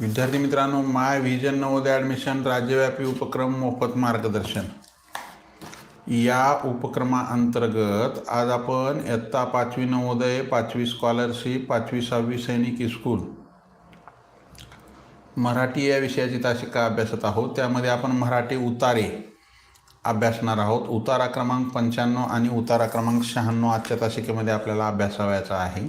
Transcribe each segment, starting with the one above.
विद्यार्थी मित्रांनो माय vision Navodaya admission राज्यव्यापी उपक्रम मोफत मार्गदर्शन. या उपक्रमाअंतर्गत आज आपण इयत्ता पाचवी नवोदय पाचवी स्कॉलरशिप पाचवी सहावी सैनिक स्कूल मराठी या विषयाची तासिका अभ्यासत आहोत. त्यामध्ये आपण मराठी उतारे अभ्यासणार आहोत. उतारा क्रमांक पंच्याण्णव आणि उतारा क्रमांक शहाण्णव आजच्या तासिकेमध्ये आपल्याला अभ्यासावायचा आहे.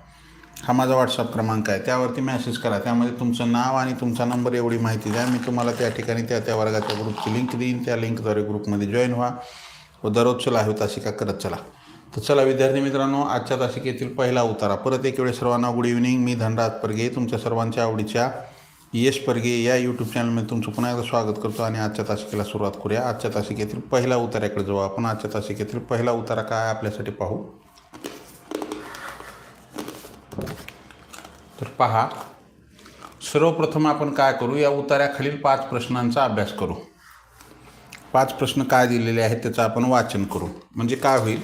हा माझा व्हॉट्सअप क्रमांक आहे. त्यावरती मेसेज करा. त्यामध्ये तुमचं नाव आणि तुमचा नंबर एवढी माहिती द्या. मी तुम्हाला त्या ठिकाणी त्या त्या वर्गाच्या ग्रुपची लिंक देईन. त्या लिंकद्वारे ग्रुपमध्ये जॉईन व्हा. व दररोज चला हवी तासिका करत चला. तर चला विद्यार्थी मित्रांनो आजच्या तासिकेतील पहिला उतारा. परत एक वेळेस सर्वांना गुड इव्हनिंग मी धनराज परगे. तुमच्या सर्वांच्या आवडीच्या यश परगे या यूट्यूब चॅनलमध्ये तुमचं पुन्हा एकदा स्वागत करतो आणि आजच्या तासिकेला सुरुवात करूया. आजच्या तासिकेतील पहिला उतार्याकडे जाऊ. आपण आजच्या तासिकेतील पहिला उतारा काय आपल्यासाठी पाहू. तर पहा सर्वप्रथम आपण काय करू? या उतार्याखालील पाच प्रश्नांचा अभ्यास करू. पाच प्रश्न काय दिलेले आहेत त्याचं आपण वाचन करू. म्हणजे काय होईल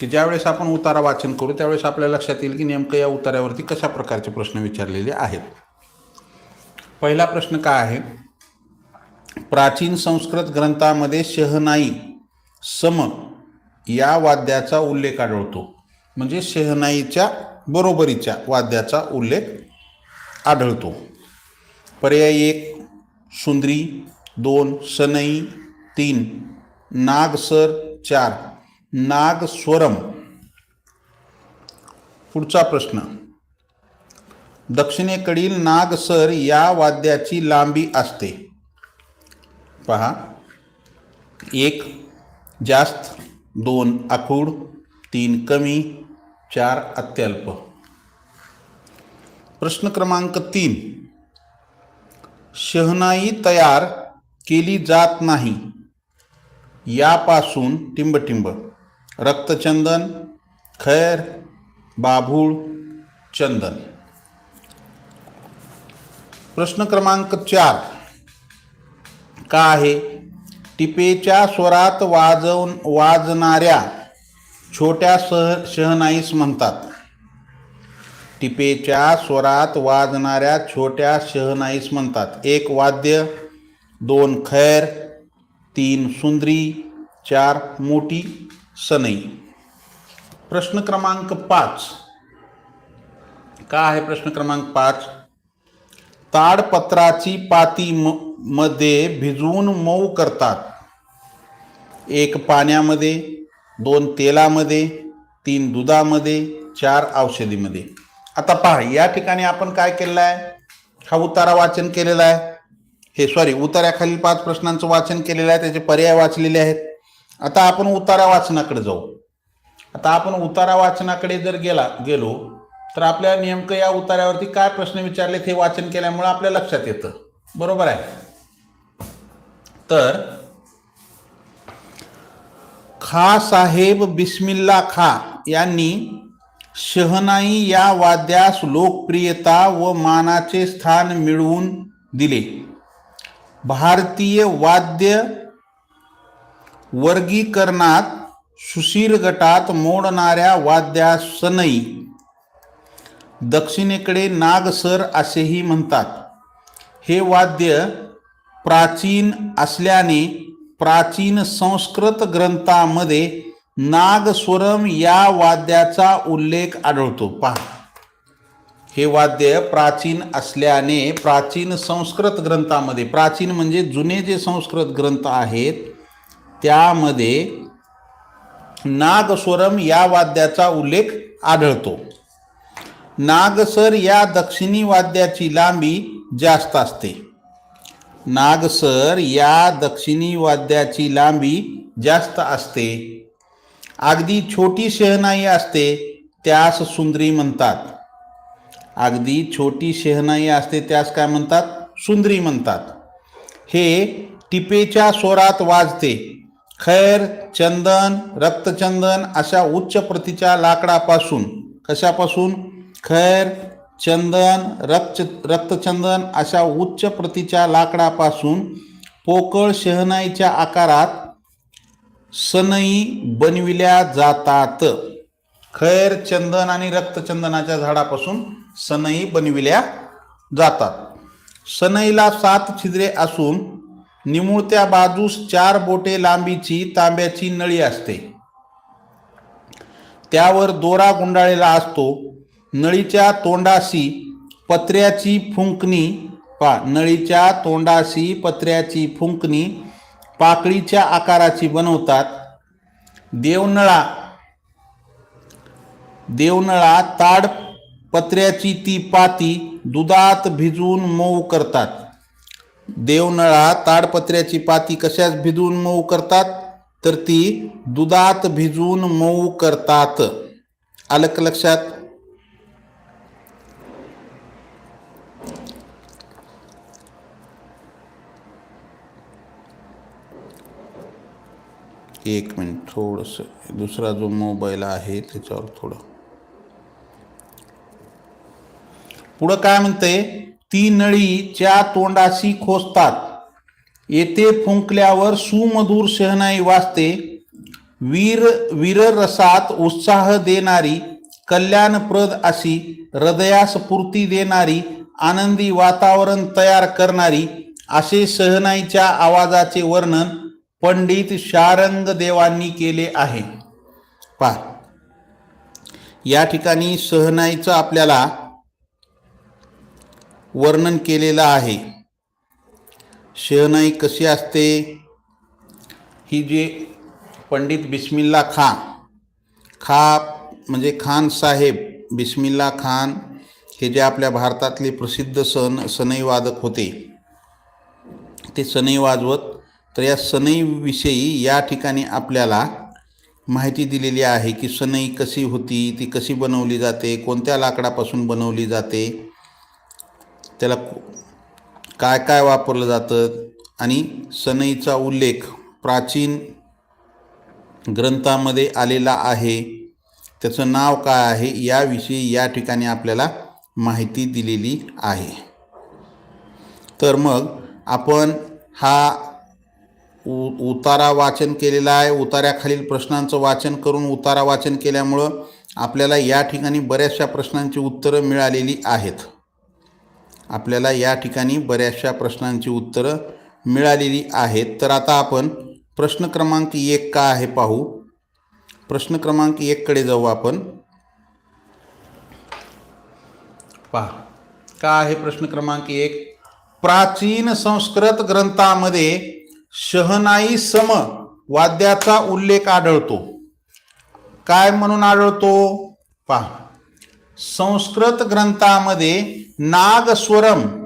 की ज्यावेळेस आपण उतारा वाचन करू त्यावेळेस आपल्या लक्षात येईल की नेमकं या उतार्यावरती कशा प्रकारचे प्रश्न विचारलेले आहेत. पहिला प्रश्न काय आहे? प्राचीन संस्कृत ग्रंथामध्ये शहनाई सम या वाद्याचा उल्लेख आढळतो. म्हणजे शहनाईच्या बरोबरीच्या वाद्याचा उल्लेख आढळतो. पर्याय एक सुंदरी दोन सनई तीन नागसर चार नागस्वरम. पुढचा प्रश्न. दक्षिणेकडील नागसर या वाद्याची लांबी असते. पहा. एक जास्त दोन आखूड तीन कमी चार अत्यल्प. प्रश्न क्रमांक तीन. शहनाई तयार केली जात नाही. यापासून टिंबटिंब. रक्तचंदन खैर बाभूळ चंदन. प्रश्न क्रमांक चार. का आहे? टिपेच्या स्वरात वाजव वाजणाऱ्या छोट्या सह शहनाईस म्हणतात. टिपेच्या स्वरात वाजणाऱ्या छोट्या शहनाईस म्हणतात. एक वाद्य दोन खैर तीन सुंदरी चार मोठी सनई. प्रश्न क्रमांक पाच. का आहे प्रश्न क्रमांक पाच? ताडपत्राची पाती म मध्ये भिजवून मऊ करतात. एक पाण्यामध्ये दोन तेलामध्ये तीन दुधामध्ये चार औषधीमध्ये. आता पहा या ठिकाणी आपण काय केलेलं आहे? हा उतारा वाचन केलेला आहे. हे सॉरी उतार्याखालील पाच प्रश्नांचं वाचन केलेलं आहे त्याचे पर्याय वाचलेले आहेत. आता आपण उतारा वाचनाकडे जाऊ. आता आपण उतारा वाचनाकडे जर गेला गेलो तर आपल्या नेमकं या उतार्यावरती काय प्रश्न विचारलेत हे वाचन केल्यामुळे आपल्या लक्षात येतं. बरोबर आहे? तर खा साहेब बिस्मिल्ला खा यांनी शहनाई या वाद्यास लोकप्रियता व मानाचे स्थान मिळवून दिले. भारतीय वाद्य वर्गीकरणात सुशीर गटात मोडणाऱ्या वाद्यास सनई. दक्षिणेकडे नागसर असेही म्हणतात. हे वाद्य प्राचीन असल्याने प्राचीन संस्कृत ग्रंथामध्ये नागस्वरम या वाद्याचा उल्लेख आढळतो. पहा. हे वाद्य प्राचीन असल्याने प्राचीन संस्कृत ग्रंथामध्ये प्राचीन म्हणजे जुने जे संस्कृत ग्रंथ आहेत त्यामध्ये नागस्वरम या वाद्याचा उल्लेख आढळतो. नागसर या दक्षिणी वाद्याची लांबी जास्त असते. नागसर या दक्षिणी वाद्याची लांबी जास्त असते. अगदी छोटी शहनाई असते त्यास सुंदरी म्हणतात. अगदी छोटी शहनाई असते त्यास काय म्हणतात? सुंदरी म्हणतात. हे टिपेच्या स्वरात वाजते. खैर चंदन रक्तचंदन अशा उच्च प्रतीच्या लाकडापासून कशापासून? खैर चंदन रक्त रक्तचंदन अशा उच्च प्रतीच्या लाकडापासून पोकळ शहनाईच्या आकारात सनई बनविल्या जातात. खैर चंदन आणि रक्तचंदनाच्या झाडापासून सनई बनविल्या जातात. सनईला सात छिद्रे असून निमुळत्या बाजूस चार बोटे लांबीची तांब्याची नळी असते. त्यावर दोरा गुंडाळलेला असतो. नळीच्या तोंडाशी पत्र्याची फुंकणी पा नळीच्या तोंडाशी पत्र्याची फुंकणी पाकळीच्या आकाराची बनवतात. देवनळा देवनळा ताड पत्र्याची ती पाती दुधात भिजवून मऊ करतात. देवनळा ताडपत्र्याची पाती कशाच भिजवून मऊ करतात? तर ती दुधात भिजवून मऊ करतात. आलं का लक्षात? एक मिनिट थोडंसं. दुसरा जो मोबाईल आहे त्याच्यावर थोडं. पुढं काय म्हणते ती नळीच्या तोंडाशी खोचतात येथे फुंकल्यावर सुमधुर शहनाई वाजते. वीर वीररसात उत्साह देणारी कल्याणप्रद अशी हृदयास पूर्ती देणारी आनंदी वातावरण तयार करणारी असे शहनाईच्या आवाजाचे वर्णन पंडित शारंग देवांनी केले आहे. पा या ठिकाणी सहनाईचं आपल्याला वर्णन केलेलं आहे. शहनाई कशी असते? ही जे पंडित बिस्मिल्ला खान खा म्हणजे खान साहेब बिस्मिल्ला खान हे जे आपल्या भारतातले प्रसिद्ध सन सनई वादक होते. ते सनई वाजवत तर या सनईविषयी या ठिकाणी आपल्याला माहिती दिलेली आहे की सनई कशी होती ती कशी बनवली जाते कोणत्या लाकडापासून बनवली जाते त्याला काय काय वापरलं जातं आणि सनईचा उल्लेख प्राचीन ग्रंथामध्ये आलेला आहे. त्याचं नाव काय आहे याविषयी या ठिकाणी आपल्याला माहिती दिलेली आहे. तर मग आपण हा उ उतारा वाचन केलेला आहे. उतार्याखालील प्रश्नांचं वाचन करून उतारा वाचन केल्यामुळं आपल्याला या ठिकाणी बऱ्याचशा प्रश्नांची उत्तरं मिळालेली आहेत. आपल्याला या ठिकाणी बऱ्याचशा प्रश्नांची उत्तरं मिळालेली आहेत. तर आता आपण प्रश्न क्रमांक एक का आहे पाहू. प्रश्न क्रमांक एककडे जाऊ आपण. पहा. का आहे प्रश्न क्रमांक एक? प्राचीन संस्कृत ग्रंथामध्ये शहनाई सम वाद्याचा उल्लेख आढळतो. काय म्हणून आढळतो? पहा. संस्कृत ग्रंथामध्ये नागस्वरम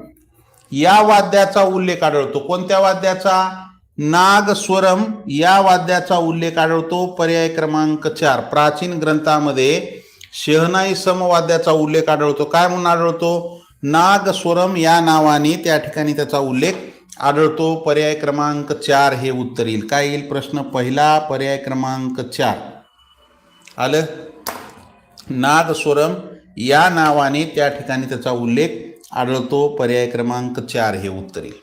या वाद्याचा उल्लेख आढळतो. कोणत्या वाद्याचा? नागस्वरम या वाद्याचा उल्लेख आढळतो. पर्याय क्रमांक चार. प्राचीन ग्रंथामध्ये शहनाई समवाद्याचा उल्लेख आढळतो. काय म्हणून आढळतो? नागस्वरम या नावाने त्या ठिकाणी त्याचा उल्लेख आढळतो पर्याय क्रमांक चार हे उत्तर येईल. काय येईल प्रश्न? पहिला पर्याय क्रमांक चार. आलं? नागस्वरम या नावाने त्या ठिकाणी त्याचा उल्लेख आढळतो पर्याय क्रमांक चार हे उत्तर येईल.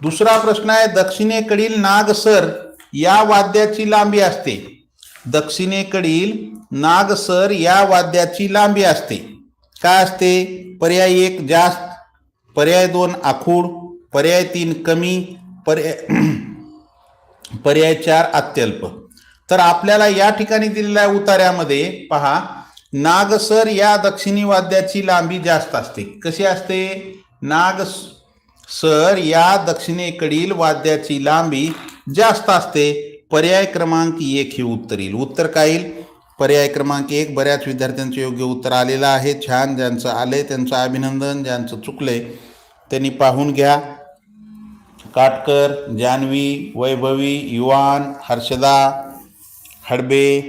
दुसरा प्रश्न आहे दक्षिणेकडील नागसर या वाद्याची लांबी असते. दक्षिणेकडील नागसर या वाद्याची लांबी असते. काय असते? पर्याय एक जास्त पर्याय दोन आखूड पर्याय तीन कमी पर्याय पर्याय चार अत्यल्प. तर आपल्याला या ठिकाणी दिलेल्या उतार्यामध्ये पहा नागसर या दक्षिणी वाद्याची लांबी जास्त असते. कशी असते? नाग सर या दक्षिणेकडील वाद्याची लांबी जास्त असते. पर्याय क्रमांक एक हे उत्तर येईल. उत्तर काय येईल? पर्याय क्रमांक एक बऱ्याच विद्यार्थ्यांचं योग्य उत्तर आलेलं आहे. छान ज्यांचं आले त्यांचं अभिनंदन ज्यांचं चुकलंय त्यांनी पाहून घ्या. काटकर जान्हवी वैभवी युवान हर्षदा हडबे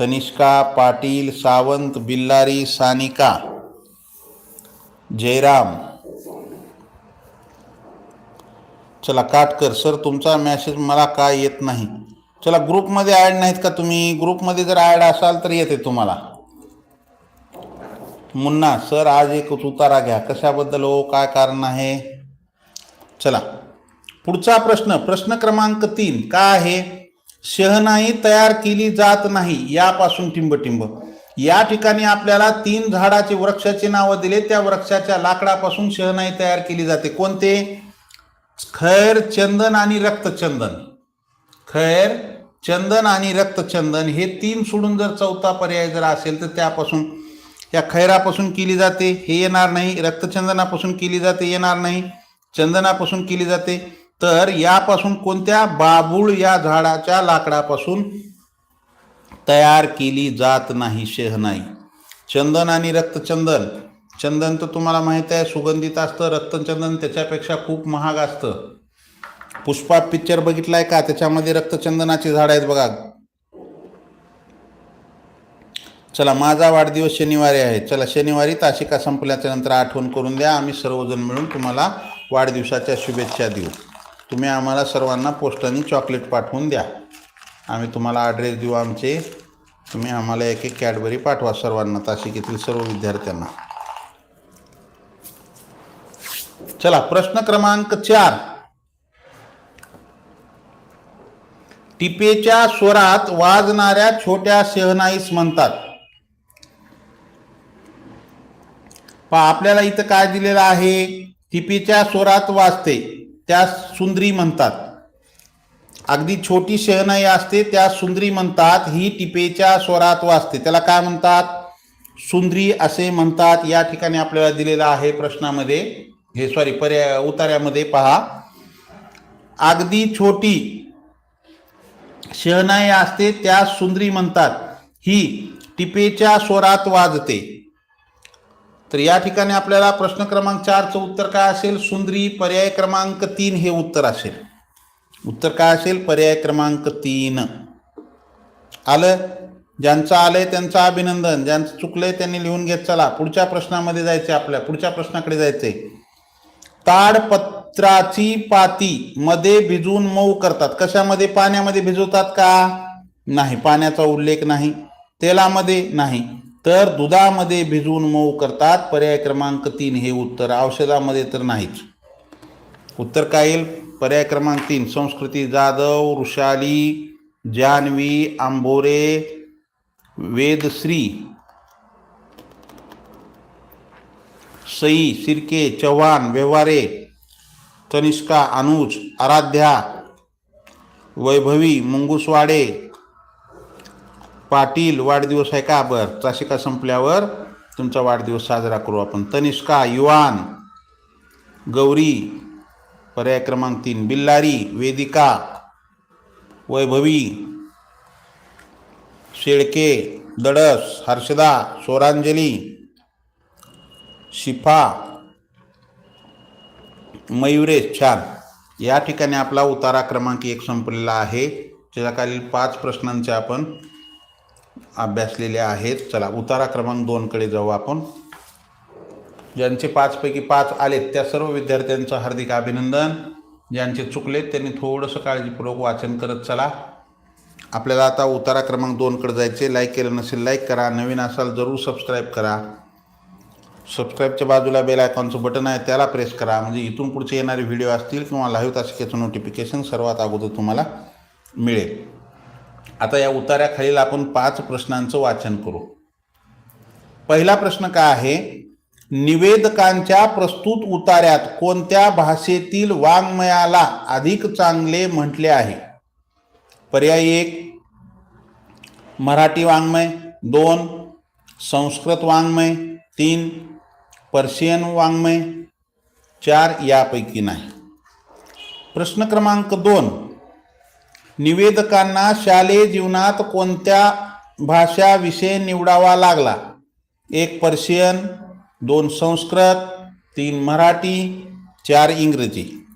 तनिष्का पाटील सावंत बिल्लारी सानिका जयराम. चला काटकर सर तुमचा मॅसेज मला काय येत नाही? चला ग्रुपमध्ये ॲड नाहीत का तुम्ही? ग्रुपमध्ये जर ॲड असाल तर येते तुम्हाला. मुन्ना सर आज एक उतारा घ्या. कशाबद्दल हो? काय कारण आहे? चला. पुढचा प्रश्न प्रश्न क्रमांक तीन काय आहे? शहनाई तयार केली जात नाही यापासून टिंबटिंब. या ठिकाणी आपल्याला तीन झाडाचे वृक्षाचे नावं दिले त्या वृक्षाच्या लाकडापासून शहनाई तयार केली जाते. कोणते? खैर चंदन आणि रक्तचंदन. खैर चंदन आणि रक्तचंदन हे तीन सोडून जर चौथा पर्याय जर असेल तर त्यापासून या खैरापासून केली जाते. हे येणार नाही रक्तचंदनापासून केली जाते येणार नाही. चंदनापासून केली जाते. तर यापासून कोणत्या बाबूळ या झाडाच्या लाकडापासून तयार केली जात नाही शहनाई चंदन आणि रक्तचंदन. चंदन तर तुम्हाला माहीत आहे सुगंधित असतं रक्तचंदन त्याच्यापेक्षा खूप महाग असतं. पुष्पा पिक्चर बघितलाय का? त्याच्यामध्ये रक्तचंदनाची झाड आहेत बघा. चला माझा वाढदिवस शनिवारी आहे. चला शनिवारी तासिका संपल्याच्या नंतर आठवण करून द्या. आम्ही सर्वजण मिळून तुम्हाला वाढदिवसाच्या शुभेच्छा देऊ. तुम्ही आम्हाला सर्वांना पोस्टाने चॉकलेट पाठवून द्या. आम्ही तुम्हाला ॲड्रेस देऊ आमचे. तुम्ही आम्हाला एक एक कॅडबरी पाठवा सर्वांना तासिकेतील सर्व विद्यार्थ्यांना. चला प्रश्न क्रमांक चार. टिपेच्या स्वरात वाजणाऱ्या छोट्या शहनाईस म्हणतात. पहा आपल्याला इथं काय दिलेलं आहे? टिपेच्या स्वरात वाजते. त्या सुंदरी म्हणतात. अगदी छोटी शहनाई असते त्या सुंदरी म्हणतात ही टिपेच्या स्वरात वाजते. त्याला काय म्हणतात? सुंदरी असे म्हणतात. या ठिकाणी आपल्याला दिलेलं आहे प्रश्नामध्ये. हे सॉरी पर्या उतार्यामध्ये पहा. अगदी छोटी शहनाई असते त्या सुंदरी म्हणतात. ही टिपेच्या स्वरात वाजते. तर या ठिकाणी आपल्याला प्रश्न क्रमांक चारचं उत्तर काय असेल? सुंदरी पर्याय क्रमांक तीन हे उत्तर असेल. उत्तर काय असेल? पर्याय क्रमांक तीन. आलं? ज्यांचं आलंय त्यांचं अभिनंदन. ज्यांचं चुकलंय त्यांनी लिहून घेत चला. पुढच्या प्रश्नामध्ये जायचे आपल्या. पुढच्या प्रश्नाकडे जायचे ताडपत्राची पाती मध्ये भिजवून मऊ करतात. कशामध्ये? पाण्यामध्ये भिजवतात का? नाही. पाण्याचा उल्लेख नाही. तेलामध्ये नाही. तर दुधामध्ये भिजवून मऊ करतात. पर्याय क्रमांक तीन हे उत्तर. औषधामध्ये तर नाहीच. उत्तर काय येईल? पर्याय क्रमांक तीन. संस्कृती जाधव वृषाली जान्हवी आंबोरे वेदश्री सई शिर्के चव्हाण व्यवहारे तनिष्का अनुज आराध्या वैभवी मुंगुसवाडे पाटील वाढदिवस आहे का बरं? तासिका संपल्यावर तुमचा वाढदिवस साजरा करू आपण. तनिष्का युवान गौरी पर्याय क्रमांक तीन बिल्लारी वेदिका वैभवी शेळके दडस हर्षदा स्वरांजली शिफा मयुरेश छान. या ठिकाणी आपला उतारा क्रमांक एक संपलेला आहे. त्याच्याखालील पाच प्रश्नांचे आपण अभ्यासलेले आहेत. चला उतारा क्रमांक दोनकडे जाऊ आपण. ज्यांचे पाचपैकी पाच आलेत त्या सर्व विद्यार्थ्यांचं हार्दिक अभिनंदन. ज्यांचे चुकलेत त्यांनी थोडंसं काळजीपूर्वक वाचन करत चला. आपल्याला आता उतारा क्रमांक दोनकडे जायचे लाईक केलं नसेल लाईक करा. नवीन असाल जरूर सबस्क्राईब करा. सबस्क्राईबच्या बाजूला बेल आयकॉनचं बटन आहे त्याला प्रेस करा. म्हणजे इथून पुढचे येणारे व्हिडिओ असतील किंवा लाईव्ह तासिकेचं नोटिफिकेशन सर्वात अगोदर तुम्हाला मिळेल. आता या उतार्याखालील आपण पाच प्रश्नांचं वाचन करू. पहिला प्रश्न काय आहे? निवेदकांच्या प्रस्तुत उतार्यात कोणत्या भाषेतील वाङ्मयाला अधिक चांगले म्हटले आहे? पर्याय एक मराठी वाङ्मय. दोन संस्कृत वाङ्मय. तीन पर्शियन वाङ्मय. चार यापैकी नाही. प्रश्न क्रमांक दोन निवेदकांना शालेय जीवनात कोणत्या भाषा विषय निवडावा लागला? एक पर्शियन दोन संस्कृत तीन मराठी चार इंग्रजी.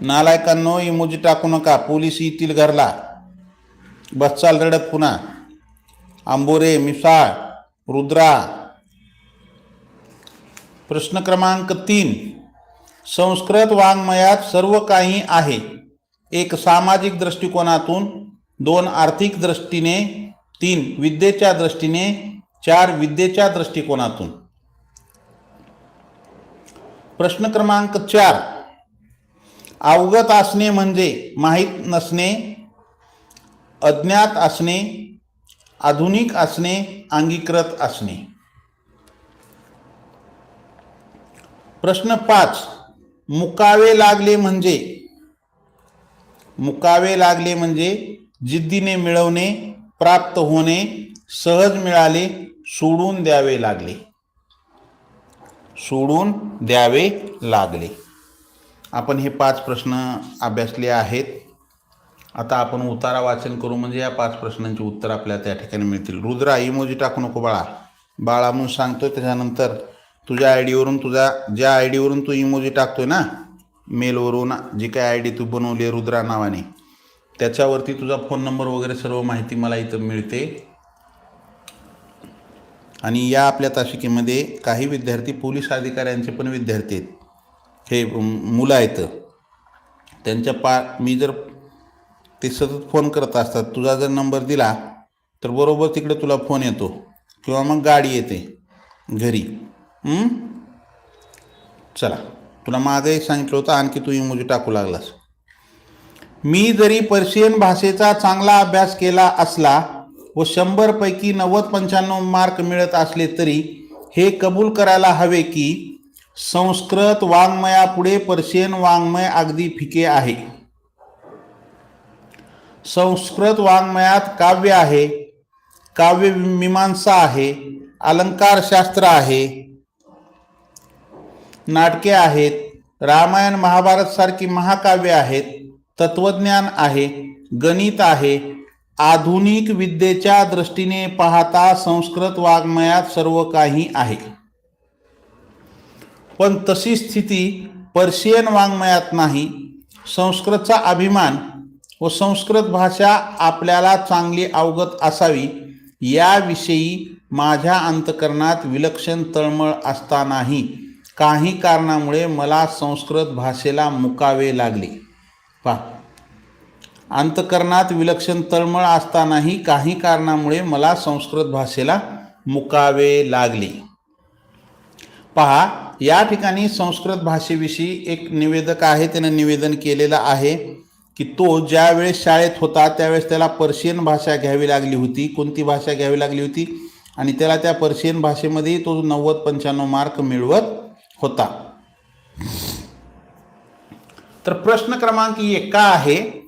नालायकांनो इमोजी टाकू नका पोलीस येतील घरला. बसचाल रडत पुन्हा. आंबोरे मिसाळ रुद्रा. प्रश्न क्रमांक तीन. संस्कृत वाङ्मयात सर्व काही आहे. एक सामाजिक दृष्टिकोनातून दोन आर्थिक दृष्टीने तीन विद्येच्या दृष्टीने चार विद्येच्या दृष्टिकोनातून. प्रश्न क्रमांक चार. अवगत असणे म्हणजे माहीत नसणे अज्ञात असणे आधुनिक असणे अंगीकृत असणे. प्रश्न पाच. मुकावे लागले म्हणजे मुकावे लागले म्हणजे जिद्दीने मिळवणे प्राप्त होणे सहज मिळाले सोडून द्यावे लागले. सोडून द्यावे लागले. आपण हे पाच प्रश्न अभ्यासले आहेत. आता आपण उतारा वाचन करू म्हणजे या पाच प्रश्नांची उत्तर आपल्याला त्या ठिकाणी मिळतील. रुद्रा इमोजी टाकू नको बाळा. बाळा म्हणून सांगतोय त्याच्यानंतर तुझ्या आय डीवरून तुझा ज्या आय डीवरून तू इमोजी टाकतोय ना मेलवरून जी काय आय डी तू बनवली आहे रुद्रा नावाने त्याच्यावरती तुझा फोन नंबर वगैरे सर्व माहिती मला इथं मिळते. आणि या आपल्या तासिकेमध्ये काही विद्यार्थी पोलीस अधिकाऱ्यांचे पण विद्यार्थी आहेत. हे मुलं आहेत. त्यांच्या पा मी जर ते सतत फोन करत असतात तुझा जर नंबर दिला तर बरोबर तिकडे तुला फोन येतो. किंवा मग गाडी येते घरी. चला. तुला मागंही सांगितलं होतं आणखी तू इमोजी टाकू लागलास. मी जरी पर्शियन भाषेचा चांगला अभ्यास केला असला व शंभरपैकी नव्वद पंच्याण्णव मार्क मिळत असले तरी हे कबूल करायला हवे की संस्कृत वाङ्मयापुढे पर्शियन वाङ्मय अगदी फिके आहे. संस्कृत वाङ्मयात काव्य आहे काव्य मीमांसा आहे अलंकारशास्त्र आहे नाटके आहेत रामायण महाभारत सारखी महाकाव्य आहेत तत्वज्ञान आहे गणित आहे आधुनिक विद्येच्या दृष्टीने पाहता संस्कृत वाङ्मयात सर्व काही आहे. पण तशी स्थिती पर्शियन वाङ्मयात नाही. संस्कृतचा अभिमान व संस्कृत भाषा आपल्याला चांगली अवगत असावी याविषयी माझ्या अंतकरणात विलक्षण तळमळ असतानाही काही कारणामुळे मला संस्कृत भाषेला मुकावे लागले. पहा. अंतकरणात विलक्षण तळमळ असतानाही काही कारणामुळे मला संस्कृत भाषेला मुकावे लागले. पहा या ठिकाणी संस्कृत भाषेविषयी एक निवेदक आहे त्यानं निवेदन केलेलं आहे की तो ज्या वेळेस शाळेत होता त्यावेळेस त्याला पर्शियन भाषा घ्यावी लागली होती कोणती भाषा घ्यावी लागली होती? आणि त्याला त्या पर्शियन भाषेमध्ये तो नव्वद पंच्याण्णव मार्क मिळवत होता. तर प्रश्न क्रमांक एक का आहे?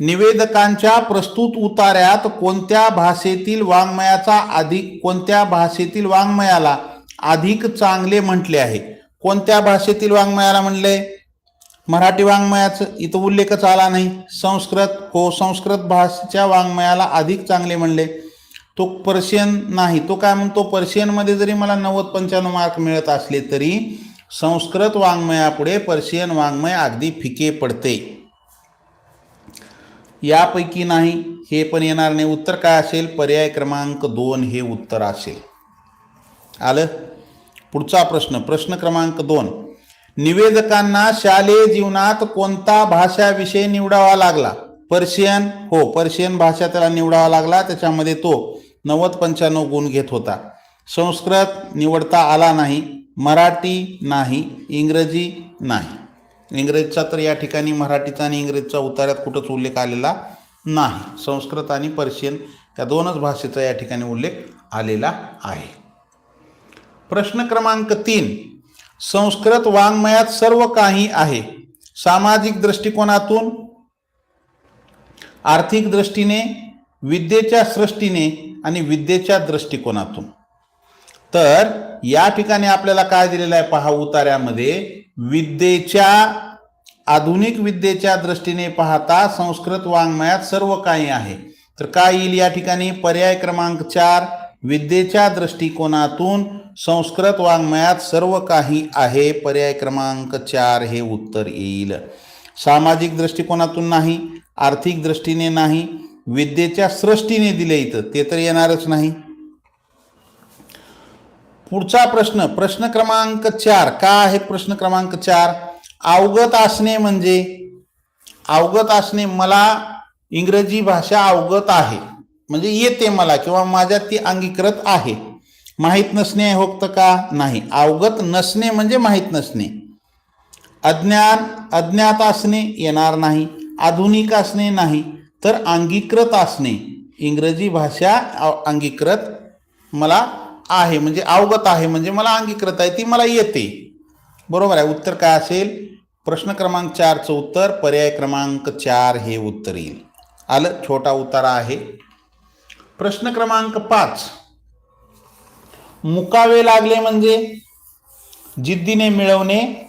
निवेदकांच्या प्रस्तुत उतार्यात कोणत्या भाषेतील वाङ्मयाचा अधिक कोणत्या भाषेतील वाङ्मयाला अधिक चांगले म्हटले आहे? कोणत्या भाषेतील वाङ्मयाला म्हणले मराठी वाङ्मयाचं इथं उल्लेखच आला नाही. संस्कृत हो संस्कृत भाषेच्या वाङ्मयाला अधिक चांगले म्हणले. तो पर्शियन नाही. तो काय म्हणतो? पर्शियनमध्ये जरी मला नव्वद पंच्याण्णव मार्क मिळत असले तरी संस्कृत वाङ्मयापुढे पर्शियन वाङ्मय अगदी फिके पडते. यापैकी नाही हे पण येणार नाही. उत्तर काय असेल? पर्याय क्रमांक दोन हे उत्तर असेल. आलं? पुढचा प्रश्न प्रश्न क्रमांक दोन. निवेदकांना शालेय जीवनात कोणता भाषा विषय निवडावा लागला? पर्शियन हो पर्शियन भाषा त्याला निवडावा लागला. त्याच्यामध्ये तो नव्वद पंच्याण्णव गुण घेत होता. संस्कृत निवडता आला नाही. मराठी नाही इंग्रजी नाही. इंग्रजीचा तर या ठिकाणी मराठीचा आणि इंग्रजीचा उतार्यात कुठंच उल्लेख आलेला नाही. संस्कृत आणि पर्शियन त्या दोनच भाषेचा या ठिकाणी उल्लेख आलेला आहे. प्रश्न क्रमांक तीन. संस्कृत वाङ्मयात सर्व काही आहे. सामाजिक दृष्टिकोनातून आर्थिक दृष्टीने विद्येच्या सृष्टीने आणि विद्येच्या दृष्टिकोनातून. तर या ठिकाणी आपल्याला काय दिलेलं आहे पहा उतार्यामध्ये. विद्येच्या आधुनिक विद्येच्या दृष्टीने पाहता संस्कृत वाङ्मयात सर्व काही आहे. तर काय येईल या ठिकाणी? पर्याय क्रमांक चार विद्येच्या दृष्टिकोनातून संस्कृत वाङ्मयात सर्व काही आहे. पर्याय क्रमांक चार हे उत्तर येईल. सामाजिक दृष्टिकोनातून नाही आर्थिक दृष्टीने नाही विद्येच्या सृष्टीने दिले इथं ते तर येणारच नाही. पुढचा प्रश्न प्रश्न क्रमांक चार. का आहे प्रश्न क्रमांक चार? अवगत असणे म्हणजे अवगत असणे मला इंग्रजी भाषा अवगत आहे. म्हणजे येते मला किंवा माझ्यात ती अंगीकृत आहे. माहीत नसणे होत का? नाही. अवगत नसणे म्हणजे माहीत नसणे. अज्ञान अज्ञात असणे येणार नाही. आधुनिक असणे नाही. तर अंगीकृत असणे. इंग्रजी भाषा अंगीकृत मला आहे म्हणजे अवगत आहे म्हणजे मला अंगीकृत आहे ती मला येते. बरोबर आहे? उत्तर काय असेल? प्रश्न क्रमांक चारचं उत्तर पर्याय क्रमांक चार हे उत्तर येईल. आलं? छोटा उतारा आहे. प्रश्न क्रमांक पाच. मुकावे लागले म्हणजे? जिद्दीने मिळवणे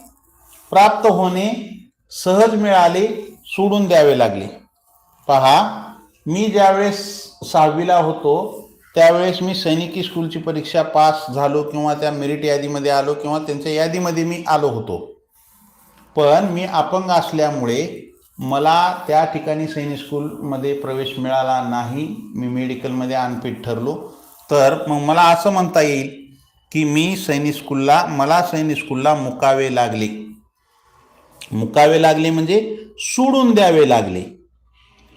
प्राप्त होणे सहज मिळाले सोडून द्यावे लागले. पहा मी ज्यावेळेस सहावीला होतो त्यावेळेस मी सैनिकी स्कूलची परीक्षा पास झालो किंवा त्या मेरिट यादीमध्ये आलो किंवा त्यांच्या यादीमध्ये मी आलो होतो. पण मी अपंग असल्यामुळे मला त्या ठिकाणी सैनिक स्कूलमध्ये प्रवेश मिळाला नाही. मी मेडिकलमध्ये अनफिट ठरलो. तर मग मला असं म्हणता येईल की मी सैनिक स्कूलला मला सैनिक स्कूलला मुकावे लागले. मुकावे लागले म्हणजे सोडून द्यावे लागले.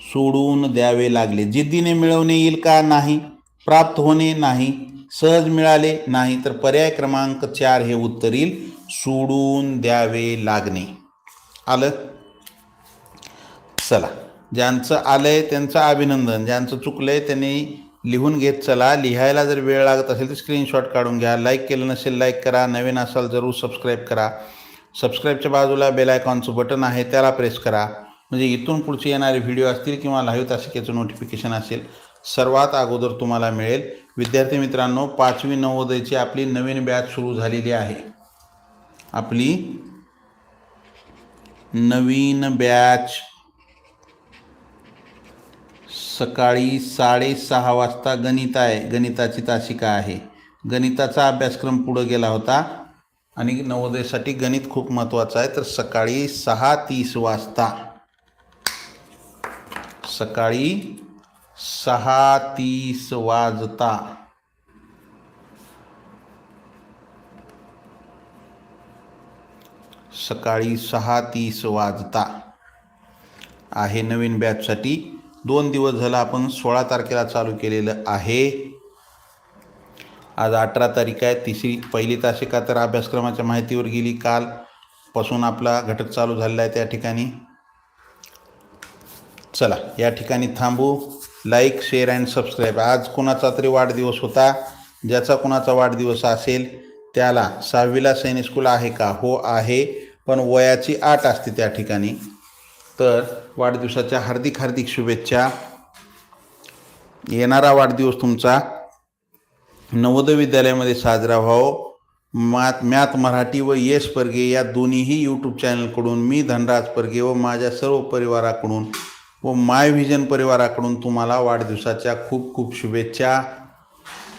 सोडून द्यावे लागले. जिद्दीने मिळवणे येईल का नाही? प्राप्त होणे नाही सहज मिळाले नाही तर पर्याय क्रमांक चार हे उत्तर येईल सोडून द्यावे लागणे. आलं? चला. ज्यांचं आलं आहे त्यांचं अभिनंदन. ज्यांचं चुकलं आहे त्यांनी लिहून घेत चला. लिहायला जर वेळ लागत असेल तर स्क्रीनशॉट काढून घ्या. लाईक केलं नसेल लाईक करा. नवीन असाल जरूर सबस्क्राईब करा. सबस्क्राईबच्या बाजूला बेल आयकॉनचं बटन आहे त्याला प्रेस करा. म्हणजे इथून पुढचे येणारे व्हिडिओ असतील किंवा लाईव्ह तासिकेचं नोटिफिकेशन असेल सर्वात अगोदर तुम्हाला मिळेल. विद्यार्थी मित्रांनो पाचवी नवोदयची आपली नवीन बॅच सुरू झालेली आहे. आपली नवीन बॅच सकाळी साडेसहा वाजता गणित आहे. गणिताची तासिका आहे. गणिताचा अभ्यासक्रम पुढं गेला होता आणि नवोदयसाठी गणित खूप महत्त्वाचं आहे. तर सकाळी सहा तीस वाजता सकाळी सहा तीस वाजता. सकाळी सहा तीस वाजता. आहे नवीन बॅचसाठी दोन दिवस झालं आपण सोळा तारखेला चालू केलेलं आहे. आज अठरा तारीख आहे. तिसरी पहिली तासिका तर अभ्यासक्रमाच्या माहितीवर गेली. कालपासून आपला घटक चालू झालेला आहे त्या ठिकाणी. चला या ठिकाणी थांबू. लाईक शेअर अँड सबस्क्राईब आज कोणाचा तरी वाढदिवस होता ज्याचा कोणाचा वाढदिवस असेल त्याला सहावीला सैनिक स्कूल आहे का? हो आहे. पण वयाची आठ असते त्या ठिकाणी. तर वाढदिवसाच्या हार्दिक हार्दिक शुभेच्छा. येणारा वाढदिवस तुमचा नवोदय विद्यालयामध्ये साजरा व्हावो. मात मॅथ मराठी व येस परगे या दोन्हीही यूट्यूब चॅनलकडून मी धनराज परगे व माझ्या सर्व परिवाराकडून व माय व्हिजन परिवाराकडून तुम्हाला वाढदिवसाच्या खूप खूप शुभेच्छा.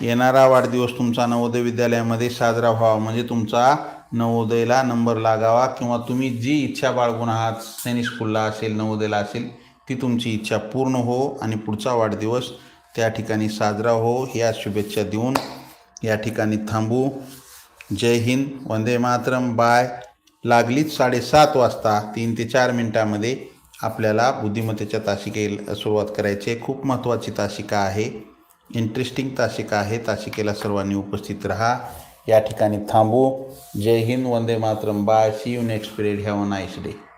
येणारा वाढदिवस तुमचा नवोदय विद्यालयामध्ये साजरा व्हावा. म्हणजे तुमचा नवोदयला नंबर लागावा किंवा तुम्ही जी इच्छा बाळगून आहात सैनिक स्कूलला असेल नवोदयला असेल ती तुमची इच्छा पूर्ण हो आणि पुढचा वाढदिवस त्या ठिकाणी साजरा हो. या शुभेच्छा देऊन या ठिकाणी थांबू. जय हिंद. वंदे मातरम. बाय. लागलीच साडेसात वाजता. तीन ते चार मिनटामध्ये आपल्याला बुद्धिमत्तेच्या तासिकेला सुरुवात करायची आहे. खूप महत्त्वाची तासिका आहे. इंटरेस्टिंग तासिका आहे. तासिकेला सर्वांनी उपस्थित राहा. या ठिकाणी थांबू. जय हिंद वंदे Mataram. Bye see you next period have a nice day